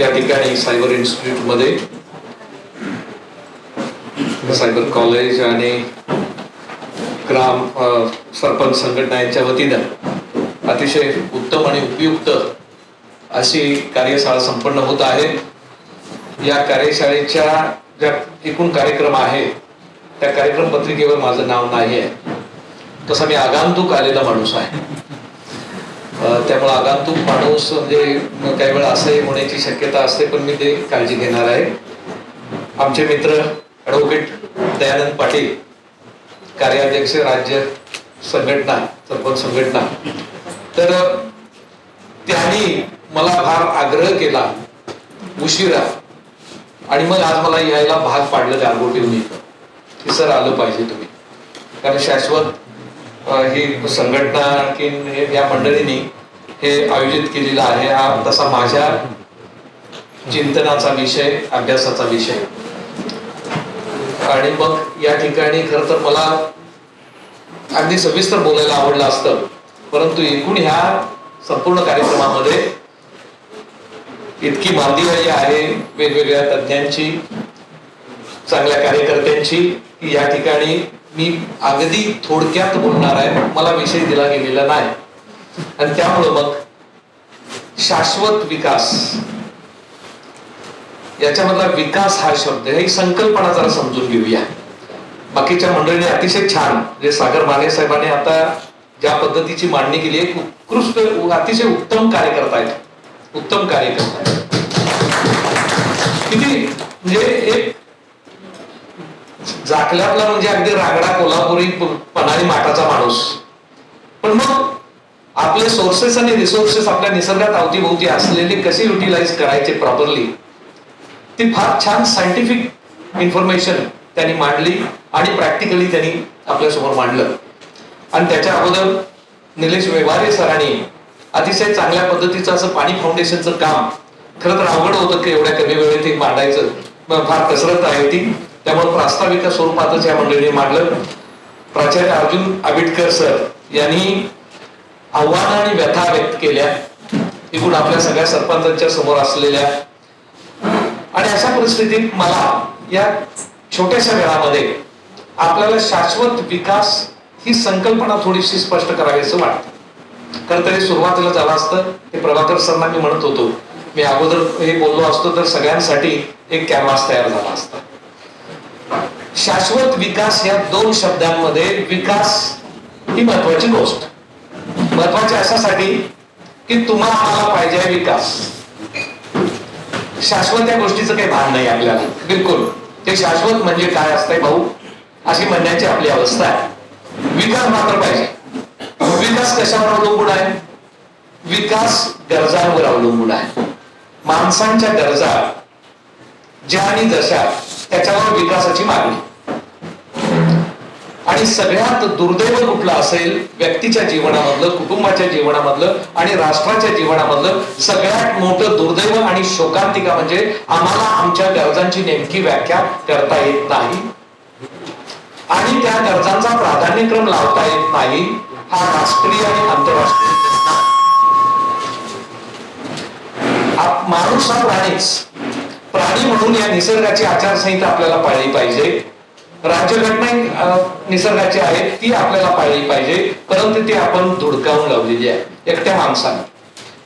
या ठिकाणी सायबर इन्स्टिट्यूटमध्ये सायबर कॉलेज आणि ग्राम सरपंच संघटना यांच्या वतीनं अतिशय उत्तम आणि उपयुक्त अशी कार्यशाळा संपन्न होत आहे. या कार्यशाळेच्या ज्या एकूण कार्यक्रम आहे त्या कार्यक्रम पत्रिकेवर माझं नाव नाही आहे तसा मी आगांतुक आलेला माणूस आहे. त्यामुळे आगांतुक माणूस म्हणजे काही वेळा असंही होण्याची शक्यता असते पण मी ते काळजी घेणार आहे. आमचे मित्र ॲडव्होकेट दयानंद पाटील कार्याध्यक्ष राज्य संघटना सरपंच संघटना. तर त्यांनी मला फार आग्रह केला उशिरा. आणि मग आज मला यायला भाग पाडलं गारगोटीहून इथं. की सर आलं पाहिजे तुम्ही. कारण शाश्वत ही संघटना आणखीन या मंडळींनी हे आयोजित केलेलं आहे. हा तसा माझ्या चिंतनाचा विषय अभ्यासाचा विषय. आणि मग या ठिकाणी खर तर मला अगदी सविस्तर बोलायला आवडलं असतं. परंतु एकूण ह्या संपूर्ण कार्यक्रमामध्ये इतकी मांदिवाळी आहे वेगवेगळ्या तज्ञांची चांगल्या कार्यकर्त्यांची की या ठिकाणी मी अगदी थोडक्यात बोलणार आहे. मला विषय दिला गेलेला नाही. आणि त्यामुळं मग शाश्वत विकास. याच्यामधला विकास हा शब्द ही संकल्पना जरा समजून घेऊया. बाकीच्या मंडळीने अतिशय छान जे सागर माने साहेबांनी आता ज्या पद्धतीची मांडणी केली एक उत्कृष्ट अतिशय उत्तम कार्य करतायत. उत्तम कार्य करतायत. किती म्हणजे एक जाकल्यातला म्हणजे अगदी रांगडा कोल्हापुरी पणाली माठाचा माणूस. पण मग आपले सोर्सेस आणि रिसोर्सेस आपल्या निसर्गात अवतीभोवती असलेले कसे युटिलाइज करायचे प्रॉपरली ती फार छान सायंटिफिक इन्फॉर्मेशन त्यांनी मांडली आणि प्रॅक्टिकली त्यांनी आपल्यासमोर मांडलं. आणि त्याच्या अगोदर निलेश व्यवहारे सरांनी अतिशय चांगल्या पद्धतीचं असं पाणी फाउंडेशनचं काम खरं तर अवघड होतं की एवढ्या कमी वेळेत ते मांडायचं. फार कसरत आहे ती. त्यामुळे प्रास्ताविक स्वरूपातच या मंडळीने मांडलं. प्राचार्य अर्जुन आबिटकर सर यांनी आव्हानं आणि व्यथा व्यक्त केल्या. एकूण आपल्या सगळ्या सरपंचांच्या समोर असलेल्या. आणि अशा परिस्थितीत मला या छोट्याशा वेळामध्ये आपल्याला शाश्वत विकास ही संकल्पना थोडीशी स्पष्ट करावी असं वाटतं. खरं तरी सुरुवातीला झालं असतं ते प्रभाकर सरना मी म्हणत होतो. मी अगोदर हे बोललो असतो तर सगळ्यांसाठी एक कॅनव्हास तयार झाला असता. शाश्वत विकास या दोन शब्दांमध्ये विकास ही महत्वाची गोष्ट. महत्त्वाचे अशासाठी की तुम्हाला आम्हाला पाहिजे विकास. शाश्वत या गोष्टीचं काही भान नाही आपल्याला. बिलकुल. ते शाश्वत म्हणजे काय असतंय भाऊ? अशी म्हणण्याची आपली अवस्था आहे. विकास मात्र पाहिजे. विकास कशावर अवलंबून आहे? विकास गरजांवर अवलंबून आहे. माणसांच्या गरजा ज्या आणि जशा त्याच्यावर विकासाची मागणी. आणि सगळ्यात दुर्दैव कुठलं असेल व्यक्तीच्या जीवनामधलं कुटुंबाच्या जीवनामधलं आणि राष्ट्राच्या जीवनामधलं सगळ्यात मोठं दुर्दैव आणि शोकांतिका म्हणजे आम्हाला आमच्या गरजांची नेमकी व्याख्या करता येत नाही. आणि त्या गरजांचा प्राधान्यक्रम लावता येत नाही हा राष्ट्रीय आणि आंतरराष्ट्रीय माणूस हा प्राणीच. प्राणी म्हणून या निसर्गाची आचारसंहिता आपल्याला पाळली पाहिजे. राज्यघटना निसर्गाची आहे ती आपल्याला पाळली पाहिजे. परंतु ती आपण धुडकावून लावलेली आहे एकट्या माणसाने.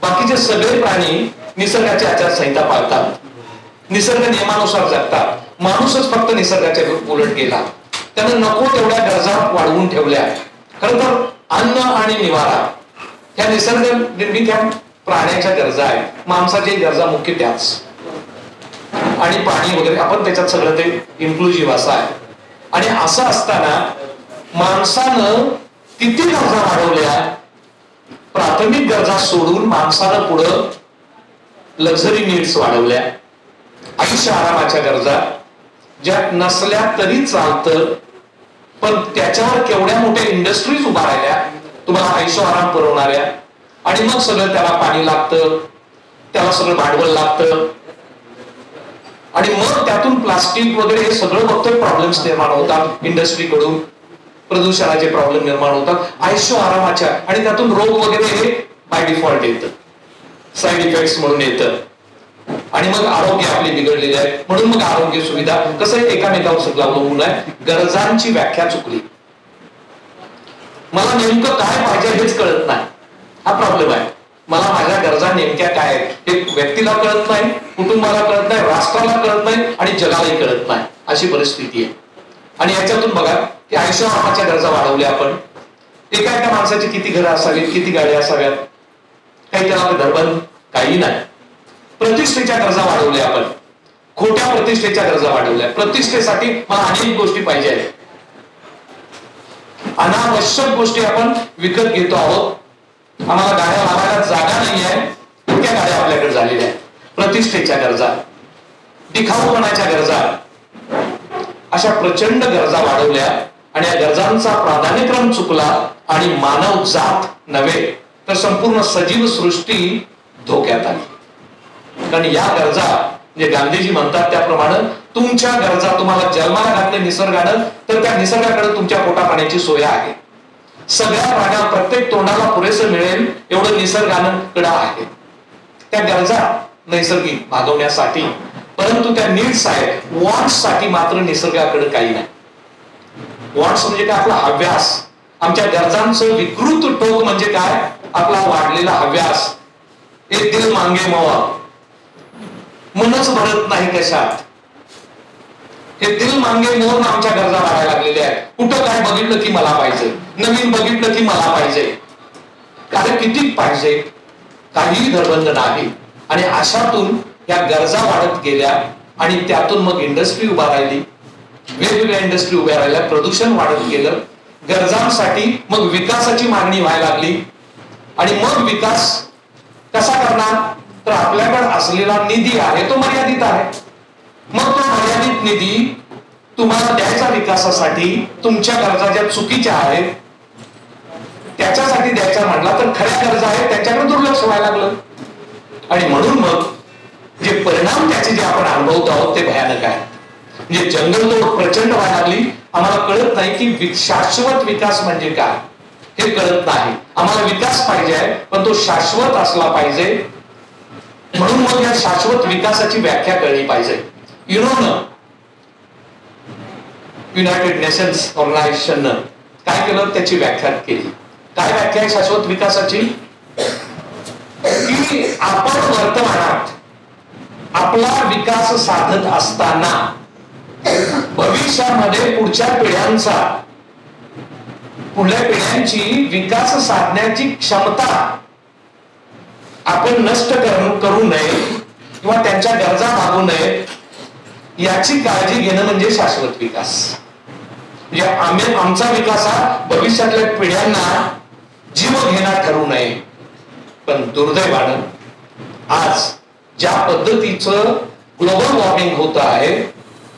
बाकीचे सगळे प्राणी निसर्गाची आचारसंहिता पाळतात निसर्ग नियमानुसार जगतात. माणूसच फक्त निसर्गाच्या उलट गेला. त्यानं नको तेवढ्या गरजा वाढवून ठेवल्या. खर तर अन्न आणि निवारा ह्या निसर्ग निर्मित ह्या प्राण्याच्या गरजा आहेत. माणसाच्या गरजा मुख्य त्याच. आणि पाणी वगैरे आपण त्याच्यात सगळं ते इन्क्लुझिव्ह असं आहे. आणि असं असताना माणसानं किती गरजा वाढवल्या? प्राथमिक गरजा सोडून माणसानं पुढं लक्झरी नीड्स वाढवल्या. आयुष्य आरामाच्या गरजा ज्या नसल्या तरी चालतं पण त्याच्यावर केवढ्या मोठ्या इंडस्ट्रीज उभा राहिल्या तुम्हाला आयुष्य आराम पुरवणाऱ्या. आणि मग सगळं त्याला पाणी लागतं त्याला सगळं भांडवल लागतं. आणि मग त्यातून प्लास्टिक वगैरे हे सगळं बघतोय प्रॉब्लेम्स निर्माण होतात. इंडस्ट्रीकडून प्रदूषणाचे प्रॉब्लेम निर्माण होतात. आयुष्य आरामाच्या आणि त्यातून रोग वगैरे हे बाय डिफॉल्ट येतं. साईड इफेक्ट्स म्हणून येतं. आणि मग आरोग्य आपले बिघडलेले आहे. म्हणून मग आरोग्य सुविधा कसं आहे? एकामेकावर सगळं अवलंबून आहे. गरजांची व्याख्या चुकली. मला नेमकं काय पाहिजे हेच कळत नाही. हा प्रॉब्लेम आहे. मला माझ्या गरजा नेमक्या काय आहेत? हे व्यक्तीला कळत नाही कुटुंबाला कळत नाही राष्ट्राला कळत नाही आणि जगालाही कळत नाही. अशी परिस्थिती आहे. आणि याच्यातून बघा की आयुष्यमानाच्या गरजा वाढवल्या आपण. एका एका माणसाची किती घरं असावीत किती गाड्या असाव्यात? काही त्याला धर्बंध काही नाही. प्रतिष्ठेच्या गरजा वाढवल्या आपण. खोट्या प्रतिष्ठेच्या गरजा वाढवल्या. प्रतिष्ठेसाठी मला अनेक गोष्टी पाहिजे आहेत. अनावश्यक गोष्टी आपण विकत घेतो आहोत. आम्हाला गाड्या लावायला जागा नाही आहे इतक्या गाड्या आपल्याकडे झालेल्या आहेत. प्रतिष्ठेच्या गरजा टिकाऊपणाच्या गरजा अशा प्रचंड गरजा वाढवल्या आणि या गरजांचा प्राधान्यक्रम चुकला आणि मानव जात नव्हे तर संपूर्ण सजीव सृष्टी धोक्यात आली. कारण या गरजा जे गांधीजी म्हणतात त्याप्रमाणे तुमच्या गरजा तुम्हाला जन्माला घातले निसर्गानं तर त्या निसर्गाकडे तुमच्या पोटा पाण्याची सोय आहे. सगळ्या प्राण्या प्रत्येक तोंडाला पुरेसं मिळेल एवढं निसर्गानं कडा आहे. त्या गरजा नैसर्गिक भागवण्यासाठी. परंतु त्या नीड्स आहेत. वॉन्ट्ससाठी मात्र निसर्गाकडे काही नाही. वॉन्ट्स म्हणजे काय? आपला हव्यास आमच्या गरजांचं विकृत टोक म्हणजे काय? आपला वाढलेला हव्यास एक दिल मांगे मवा. मनच भरत नाही कशात. हे दिल मांगे मोहन आमच्या गरजा वाढायला लागलेल्या आहेत. कुठं काय बघितलं की मला पाहिजे? नवीन बघितलं की मला पाहिजे? कारण किती पाहिजे? काहीही धरबंध नाही. आणि अशातून या गरजा वाढत गेल्या आणि त्यातून मग इंडस्ट्री उभा राहिली. वेगवेगळ्या इंडस्ट्री उभ्या राहिल्या. प्रदूषण वाढत गेलं. गरजांसाठी मग विकासाची मागणी व्हायला लागली. आणि मग विकास कसा करणार? तर आपल्याकडे असलेला निधी आहे तो मर्यादित आहे. मग तो मर्यादित निधी तुम्हाला द्यायचा विकासासाठी तुमच्या गरजा ज्या चुकीच्या आहेत त्याच्यासाठी द्यायचा म्हटला तर खरा गरज आहे त्याच्याकडे दुर्लक्ष व्हायला लागलं. आणि म्हणून मग जे परिणाम त्याचे जे आपण अनुभवत आहोत ते भयानक आहे म्हणजे जंगलतोड प्रचंड व्हायला लागली. आम्हाला कळत नाही की शाश्वत विकास म्हणजे काय. हे कळत नाही. आम्हाला विकास पाहिजे आहे पण तो शाश्वत असला पाहिजे. म्हणून मग या शाश्वत विकासाची व्याख्या कळली पाहिजे. युनोनं युनायटेड नेशन्स ऑर्गनायझेशननं काय केलं? त्याची व्याख्या केली. काय व्याख्या आहे शाश्वत विकासाची? की आपण वर्तमानात आपला विकास साधत असताना भविष्यामध्ये पुढच्या पिढ्यांचा पुढल्या पिढ्यांची विकास साधण्याची क्षमता आपण नष्ट करू करू नये किंवा त्यांच्या गरजा भागू नये याची काळजी घेणं म्हणजे शाश्वत विकास. म्हणजे आम्ही आमचा विकास हा भविष्यातल्या पिढ्यांना जीव घेणार ठरू नये. पण दुर्दैवानं आज ज्या पद्धतीचं ग्लोबल वॉर्मिंग होत आहे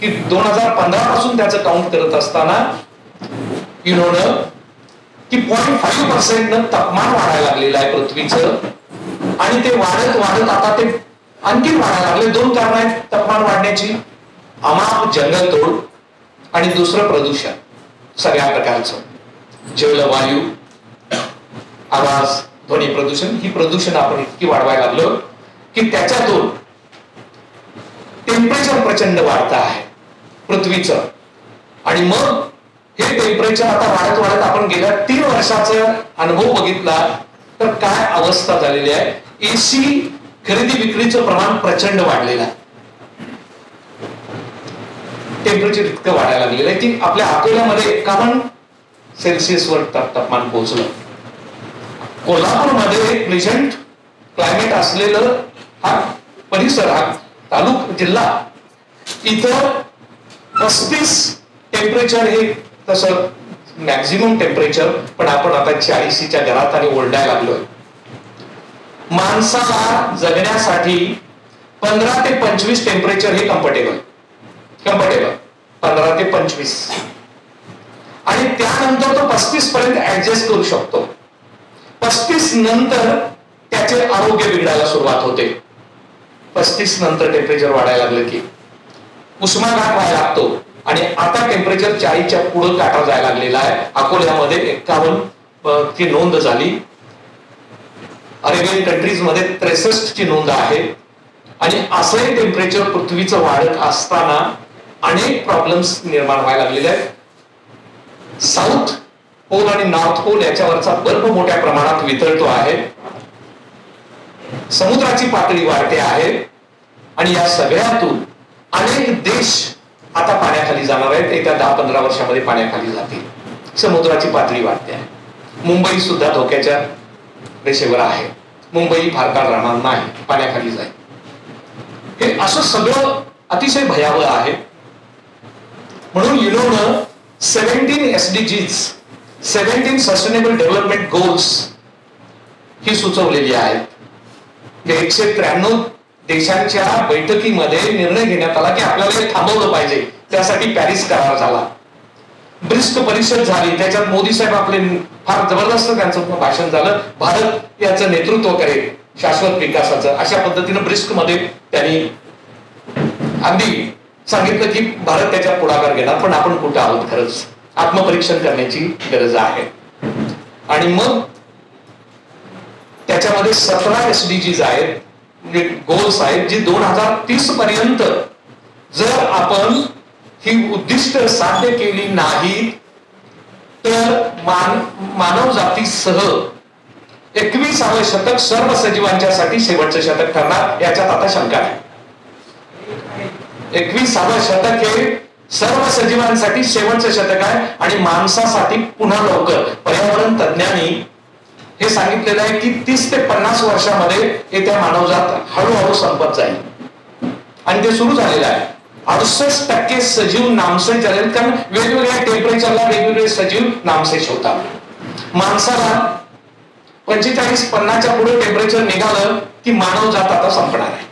की दोन हजार पंधरा पासून त्याचं काउंट करत असताना युनोनं की पॉईंट फाईव्ह पर्सेंट तापमान वाढायला लागलेलं आहे पृथ्वीचं. आणि ते वाढत वाढत आता ते आणखी वाढायला लागले. दोन कारण आहेत तापमान वाढण्याची. अमाप जंगलतोड आणि दुसरं प्रदूषण सगळ्या प्रकारचं. जलवायू आवाज ध्वनी प्रदूषण ही प्रदूषण आपण इतकी वाढवायला लागलो की त्याच्यातून टेम्परेचर प्रचंड वाढत आहे पृथ्वीचं. आणि मग हे टेम्परेचर आता वाढत वाढत आपण गेल्या तीन वर्षाचा अनुभव बघितला तर काय अवस्था झालेली आहे? एसी खरेदी विक्रीचं प्रमाण प्रचंड वाढलेलं आहे. टेम्परेचर इतकं वाढायला लागलेलं आहे की आपल्या अकोल्यामध्ये एकावन्न सेल्सिअसवर तापमान पोहोचलं. कोल्हापूरमध्ये एक प्लेझंट क्लायमेट असलेलं हा परिसर हा तालुक जिल्हा इथं पस्तीस टेम्परेचर हे तसं मॅक्झिमम टेम्परेचर पण आपण आता चाळीसीच्या घरात आणि ओरडायला लागलोय. माणसाला जगण्यासाठी पंधरा ते पंचवीस टेम्परेचर हे कम्फर्टेबल कम्फर्टेबल पंधरा ते पंचवीस. आणि त्यानंतर तो पस्तीस पर्यंत ऍडजस्ट करू शकतो. पस्तीस नंतर त्याचे आरोग्य बिघडायला सुरुवात होते. पस्तीस नंतर टेम्परेचर वाढायला लागलं की उष्माघात व्हायला लागतो. आणि आता टेम्परेचर चाळीसच्या पुढं काटा जायला लागलेला आहे. अकोल्यामध्ये एक्कावन्न ची नोंद झाली. अरेबियन कंट्रीजमध्ये त्रेसष्ट ची नोंद आहे. आणि असंही टेम्परेचर पृथ्वीचं वाढत असताना अनेक प्रॉब्लेम्स निर्माण व्हायला लागलेले आहेत. साऊथ पोल आणि नॉर्थ पोल याच्यावरचा बर्फ मोठ्या प्रमाणात वितळतो आहे. समुद्राची पातळी वाढते आहे. आणि या सगळ्यातून अनेक देश आता पाण्याखाली जाणार आहेत. येत्या दहा पंधरा वर्षामध्ये पाण्याखाली जातील. समुद्राची पातळी वाढते आहे. मुंबई सुद्धा धोक्याच्या रेषेवर आहे. मुंबई फार काळ राहणार नाही. पाण्याखाली जाईल. हे असं सगळं अतिशय भयावह आहे. म्हणून युनोनं seventeen SDGs seventeen sustainable development goals ही सुचवलेली आहेत. एकशे त्र्याण्णव देशांच्या बैठकीमध्ये निर्णय घेण्यात आला की आपल्याला हे थांबवलं पाहिजे. त्यासाठी पॅरिस करार झाला. ब्रिस्क परिषद झाली. त्याच्यात मोदी साहेब आपले फार जबरदस्त त्यांचं भाषण झालं. भारत याचं नेतृत्व करेल शाश्वत विकासाचं. अशा पद्धतीनं ब्रिस्कमध्ये त्यांनी अगदी सांगितलं की भारत त्याच्यात पुढाकार घेणार पण आपण कुठं आहोत खरंच? आत्मपरीक्षण करण्याची गरज आहे. आणि मग त्याच्यामध्ये सतरा एसडीजीज आहेत म्हणजे गोल्स आहेत जी दोन हजार तीस पर्यंत जर आपण ही उद्दिष्ट साध्य केली नाही तर मान मानव जातीसह एकविसावं शतक सर्व सजीवांच्यासाठी शेवटचं शतक ठरणार याच्यात आता शंका आहे. एकविसावं शतक हे सर्व सजीवांसाठी शेवटचं शतक आहे आणि माणसासाठी पुन्हा लवकर. पर्यावरण तज्ञांनी हे सांगितलेलं आहे की तीस ते पन्नास वर्षामध्ये येत्या मानवजात हळूहळू संपत जाईल. आणि ते सुरू झालेलं आहे. अडुसष्ट टक्के सजीव नामशेष झाले कारण वेगवेगळ्या टेम्परेचरला वेगवेगळे सजीव नामशेष होतात. माणसाला पंचेचाळीस पन्नाच्या पुढे टेम्परेचर निघालं की मानव जात आता संपणार आहे.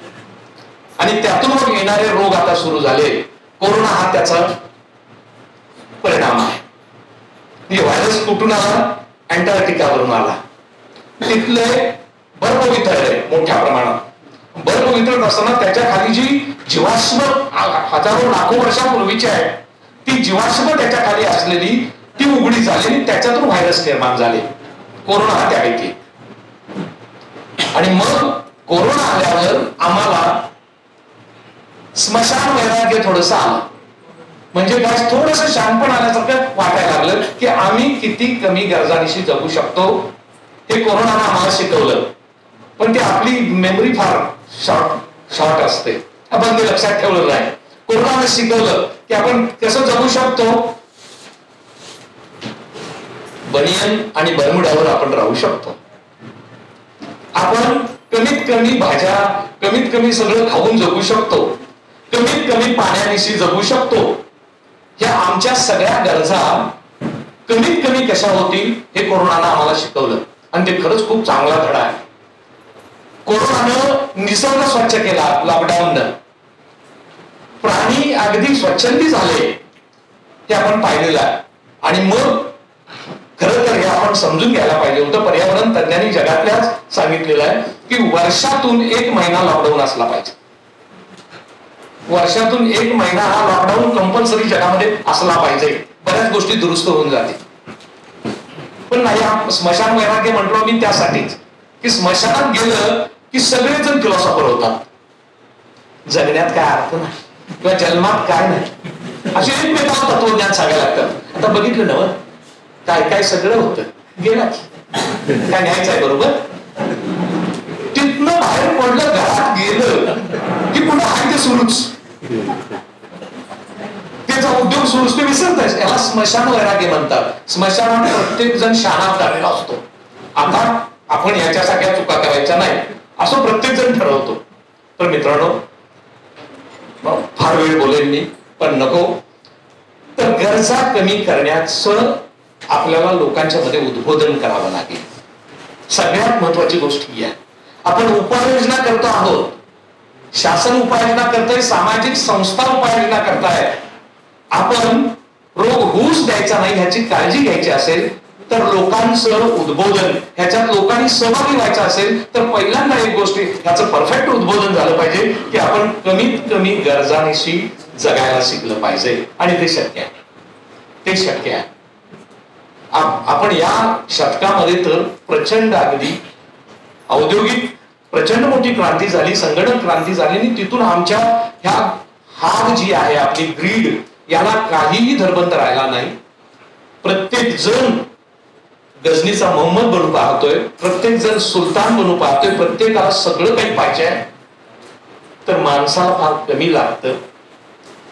आणि त्यातून मग येणारे रोग आता सुरू झाले. कोरोना हा त्याचा परिणाम आहे. म्हणजे व्हायरस कुठून आला? अँटार्क्टिकावरून आला. तिथले बर्फ वितळले मोठ्या प्रमाणात. बर्फ वितळत असताना त्याच्याखाली जी जीवाश्म हजारो लाखो वर्षापूर्वीची आहे ती जीवाश्म त्याच्याखाली असलेली ती उघडी झाली आणि त्याच्यातून व्हायरस निर्माण झाले. कोरोना हा त्यापैकी. आणि मग कोरोना आल्यावर आम्हाला स्मशान वाक्य थोडस आलं. म्हणजे त्यास थोडस शांतपण आल्यासारखं वाटायला लागलं की आम्ही किती कमी गरजानिशी जगू शकतो. हे कोरोनानं आम्हाला शिकवलं. पण ते आपली मेमरी फार शॉर्ट शॉर्ट असते. आपण ते लक्षात ठेवलं नाही. कोरोनानं शिकवलं की आपण कसं जगू शकतो. बनियन आणि बरमुड्यावर आपण राहू शकतो. आपण कमीत कमी भाज्या कमीत कमी सगळं खाऊन जगू शकतो. कमीत कमी पाण्यानिशी जगू शकतो. ह्या आमच्या सगळ्या गरजा कमीत कमी कशा होतील हे कोरोनानं आम्हाला शिकवलं. आणि ते खरंच खूप चांगला धडा आहे. कोरोनानं निसर्ग स्वच्छ केला लॉकडाऊन प्राणी अगदी स्वच्छंदी झाले ते आपण पाहिलेलं आहे. आणि मग खरं तर हे आपण समजून घ्यायला पाहिजे होतं. पर्यावरण तज्ञांनी जगातल्याच सांगितलेलं आहे की वर्षातून एक महिना लॉकडाऊन असला पाहिजे. वर्षातून एक महिना हा लॉकडाऊन कंपल्सरी जगामध्ये असला पाहिजे. बऱ्याच गोष्टी दुरुस्त होऊन जाते पण नाही हा स्मशान वैराग्य म्हटलो मी त्यासाठीच. की स्मशानात गेलं की सगळेजण फिलॉसॉफर होतात. जगण्यात काय अर्थ नाही. किंवा जन्मात काय नाही. असे एकमेकांना तत्वज्ञान सांगायला लागतं. आता बघितलं ना काय काय सगळं होतं. गेला. काय न्यायचं आहे बरोबर? पडलं घरात गेलं की पुन्हा आहे ते सुरूच. त्याचा उद्योग सुरूच. ते विसरत याला स्मशान वैराग्य म्हणतात. स्मशानात प्रत्येक जण शाणात झालेला असतो. आता आपण याच्या सगळ्या चुका करायच्या नाही. असं प्रत्येक जण ठरवतो. तर मित्रांनो फार वेळ बोलेन मी पण नको. तर गरजा कमी करण्याचं आपल्याला लोकांच्या मध्ये उद्बोधन करावं लागेल. सगळ्यात महत्वाची गोष्ट ही आहे. आपण उपाययोजना करतो आहोत. शासन उपाययोजना करतोय सामाजिक संस्था उपाययोजना करताय. आपण रोग होऊच द्यायचा नाही ह्याची काळजी घ्यायची असेल तर लोकांचं उद्बोधन ह्याच्यात लोकांनी सहभागी व्हायचं असेल तर पहिल्यांदा एक गोष्टी ह्याचं परफेक्ट उद्बोधन झालं पाहिजे की आपण कमीत कमी गरजांशी जगायला शिकलं पाहिजे. आणि ते शक्य आहे. ते शक्य आहे. आपण या शतकामध्ये तर प्रचंड अगदी औद्योगिक प्रचंड मोठी क्रांती झाली संगणक क्रांती झाली आणि तिथून आमच्या ह्या हाग जी आहे आपली ग्रीड याला काहीही धरबंद राहिला नाही. प्रत्येक जण गजनीचा मोहम्मद बनू पाहतोय प्रत्येक जण सुलतान बनू पाहतोय प्रत्येकाला सगळं काही पाहिजे आहे. तर माणसाला फार कमी लागतं.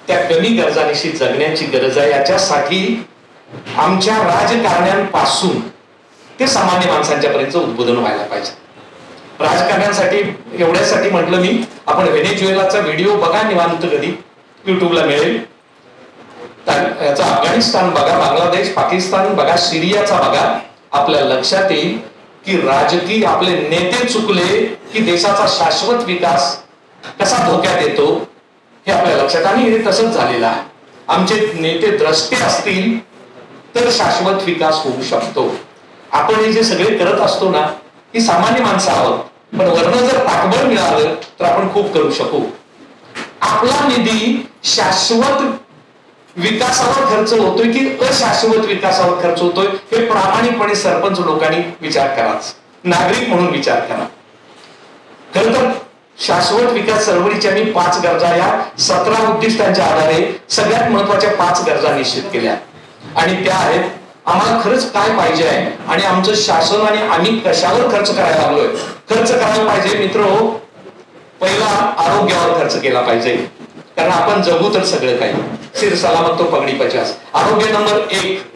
त्या कमी गरजानिशी जगण्याची गरज आहे. याच्यासाठी आमच्या राजकारण्यांपासून ते सामान्य माणसांच्या पर्यंत उद्बोधन व्हायला पाहिजे. राजकारण्यांसाठी एवढ्यासाठी म्हटलं मी आपण व्हेनेज्युएलाचा व्हिडिओ बघा निवांत कधी. युट्यूबला मिळेल. याचा अफगाणिस्तान बघा बांगलादेश पाकिस्तान बघा सिरियाचा बघा. आपल्या लक्षात येईल की राजकीय आपले नेते चुकले की देशाचा शाश्वत विकास कसा धोक्यात येतो हे आपल्या लक्षात आणि हे तसंच झालेलं आहे. आमचे नेते द्रष्टे असतील तर शाश्वत विकास होऊ शकतो. आपण हे जे सगळे करत असतो ना ही सामान्य माणसं आहोत. पण वर्ण जर पाठबळ मिळालं तर आपण खूप करू शकू. आपला निधी शाश्वत विकासावर खर्च होतोय की अशाश्वत विकासावर खर्च होतोय हे प्रामाणिकपणे सरपंच लोकांनी विचार कराच नागरिक म्हणून विचार करा. खर तर शाश्वत विकास चळवळीच्या मी पाच गरजा या सतरा उद्दिष्टांच्या आधारे सगळ्यात महत्त्वाच्या पाच गरजा निश्चित केल्या. आणि त्या आहेत आम्हाला खरंच काय पाहिजे आहे? आणि आमचं शासन आणि आम्ही कशावर खर्च करायला लागलोय? खर्च करायला पाहिजे मित्र पहिला आरोग्यावर खर्च केला पाहिजे. कारण आपण जगू तर सगळं काही. सिर सलामत तो पगडी पचास. आरोग्य नंबर एक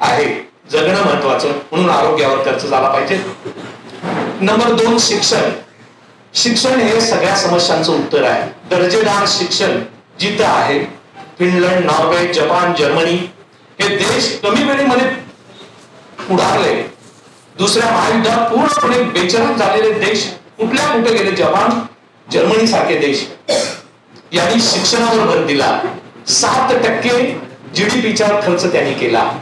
आहे. जगणं महत्वाचं. म्हणून आरोग्यावर खर्च झाला पाहिजे. नंबर दोन शिक्षण. शिक्षण हे सगळ्या समस्यांचं उत्तर आहे. दर्जेदार शिक्षण जिथं आहे. फिनलंड नॉर्वे जपान जर्मनी हे देश कमी वेळेमध्ये पुढारले. दुसऱ्या महायुद्धात पूर्णपणे बेचरान झालेले देश कुठल्या कुठे गेले? जपान जर्मनी सारखे देश. यांनी शिक्षणावर भर दिला. सात टक्के जीडीपीच्या खर्च त्यांनी केला.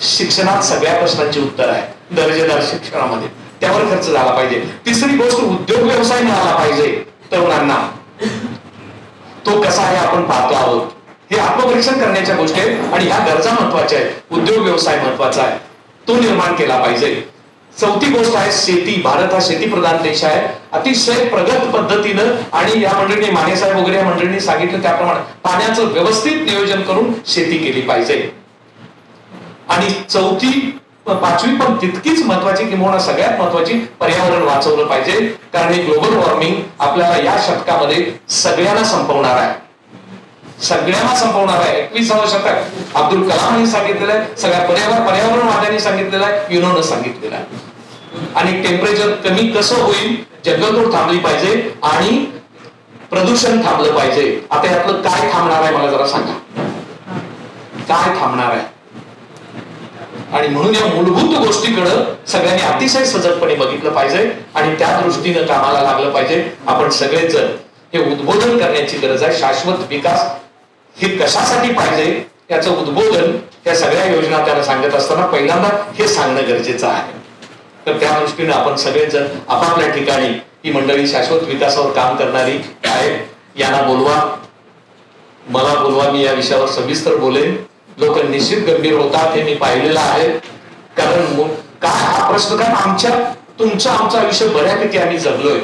शिक्षणात सगळ्या प्रश्नांची उत्तर आहे. दर्जेदार शिक्षणामध्ये. त्यावर खर्च झाला पाहिजे. तिसरी गोष्ट उद्योग व्यवसाय मिळाला पाहिजे तरुणांना. तो कसा आहे आपण पाहतो आहोत. हे आत्मपरीक्षण करण्याच्या गोष्टी आहेत आणि ह्या गरजा महत्त्वाच्या आहेत. उद्योग व्यवसाय महत्त्वाचा आहे. तो निर्माण केला पाहिजे. चौथी गोष्ट आहे शेती. भारत हा शेतीप्रधान देश आहे. अतिशय प्रगत पद्धतीनं आणि या मंडळीने माने साहेब वगैरे या मंडळींनी सांगितलं त्याप्रमाणे पाण्याचं व्यवस्थित नियोजन करून शेती केली पाहिजे. आणि चौथी पाचवी पण तितकीच महत्वाची किंवा सगळ्यात महत्वाची पर्यावरण वाचवलं पाहिजे. कारण हे ग्लोबल वॉर्मिंग आपल्याला या शतकामध्ये सगळ्यांना संपवणार आहे. सगळ्यांना संपवणार आहे. एकविसावं शतक. अब्दुल कलामनी सांगितलेलं आहे. सगळ्या पर्यावरण पर्यावरणवाद्यांनी सांगितलेलं आहे. युनोनं सांगितलेलं आहे. आणि टेम्परेचर कमी कसं होईल? जंगलतोड थांबली पाहिजे आणि प्रदूषण थांबलं पाहिजे. आता यातलं काय थांबणार आहे? मला जरा सांगा. काय थांबणार आहे? आणि म्हणून या मूलभूत गोष्टीकडे सगळ्यांनी अतिशय सजगपणे बघितलं पाहिजे आणि त्या दृष्टीनं कामाला लागलं पाहिजे. आपण सगळेच हे उद्बोधन करण्याची गरज आहे. शाश्वत विकास हे कशासाठी पाहिजे याचं उद्बोधन या सगळ्या योजना त्याला सांगत असताना पहिल्यांदा हे सांगणं गरजेचं आहे. तर त्या दृष्टीने आपण सगळेजण आपापल्या ठिकाणी ही मंडळी शाश्वत विकासावर काम करणारी आहेत. यांना बोलवा. मला बोलवा मी या विषयावर सविस्तर बोलेन. लोक निश्चित गंभीर होतात हे मी पाहिलेलं आहे. कारण काय हा प्रश्न कारण आमच्या तुमचा आमचा आयुष्य बऱ्यापैकी आम्ही जगलोय.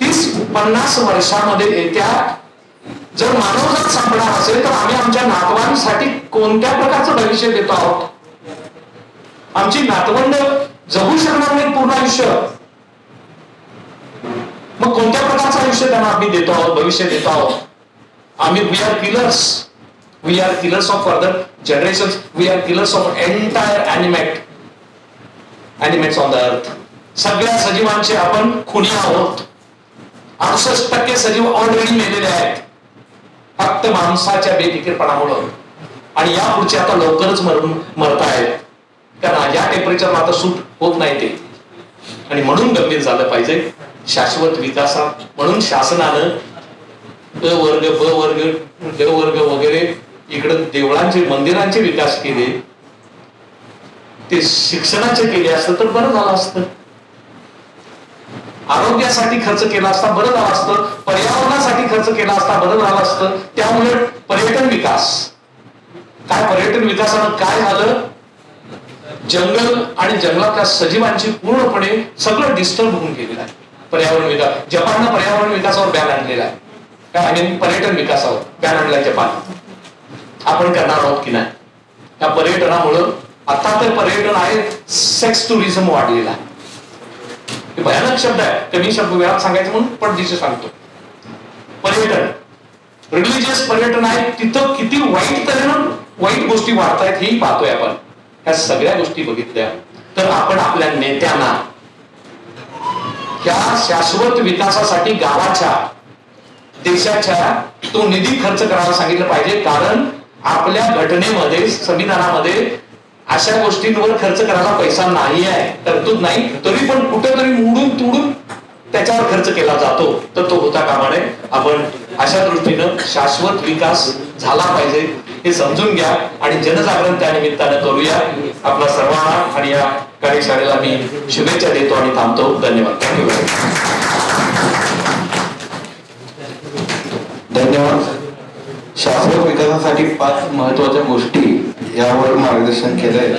तीस पन्नास वर्षामध्ये येत्या जर मानवजात संपणार असेल तर आम्ही आमच्या नातवांसाठी कोणत्या प्रकारचं भविष्य देतो आहोत? आमची नातवंड जगू शकणार नाही पूर्ण आयुष्य. मग कोणत्या प्रकारचं आयुष्य त्यांना आम्ही देतो आहोत भविष्य देतो आहोत? आम्ही we are killers we are killers of further generation we are killers of entire animate animates on the earth सगळ्या सजीवांचे आपण खुनी आहोत. अडुसष्ट टक्के सजीव ऑलरेडी मेलेले आहेत. फक्त माणसाच्या बेफिकीरपणामुळं. आणि या पुढचे आता लवकरच मरून मरत आहेत कारण या टेम्परेचर आता सूट होत नाही ते. आणि म्हणून गंभीर झालं पाहिजे शाश्वत विकासात. म्हणून शासनानं अ वर्ग ब वर्ग ड वर्ग वगैरे इकडं देवळांचे मंदिरांचे विकास केले. ते शिक्षणाचे केले असतं तर बरं झालं असतं. आरोग्यासाठी खर्च केला असता बरं झालं असतं पर्यावरणासाठी खर्च केला असता बरं झालं असतं त्यामुळे पर्यटन विकास. काय पर्यटन विकासानं काय झालं? जंगल आणि जंगलातल्या सजीवांची पूर्णपणे सगळं डिस्टर्ब होऊन गेलेलं आहे. पर्यावरण विकास जपाननं पर्यावरण विकासावर बॅन आणलेला आहे. काय आणि पर्यटन विकासावर बॅन आणलाय जपान. आपण करणार आहोत की नाही? या पर्यटनामुळं आता तर पर्यटन आहे सेक्स टुरिझम वाढलेला आहे. भयानक शब्द आहे. कमी शब्द वेळात सांगायचं म्हणून पण दिशे सांगतो. पर्यटन. रिलिजियस पर्यटन आहे. तिथं किती वाईट परिणाम वाईट गोष्टी वाढतायत हेही पाहतोय आपण. ह्या सगळ्या गोष्टी बघितल्या. तर आपण आपल्या नेत्यांना ह्या शाश्वत विकासासाठी गावाच्या देशाच्या तो निधी खर्च करायला सांगितलं पाहिजे. कारण आपल्या घटनेमध्ये संविधानामध्ये अशा गोष्टींवर खर्च करायला पैसा नाही आहे. तरतूद नाही. तरी पण कुठेतरी मोडून तोडून त्याच्यावर खर्च केला जातो. तर तो होता कामा नये आपण अशा दृष्टीनं शाश्वत विकास झाला पाहिजे. हे समजून घ्या आणि जनजागरण त्या निमित्तानं करूया. आपल्या सर्वांना आणि या कार्यशाळेला मी शुभेच्छा देतो आणि थांबतो. धन्यवाद. धन्यवाद. शाश्वत विकासासाठी पाच महत्त्वाच्या गोष्टी यावर मार्गदर्शन केलंय.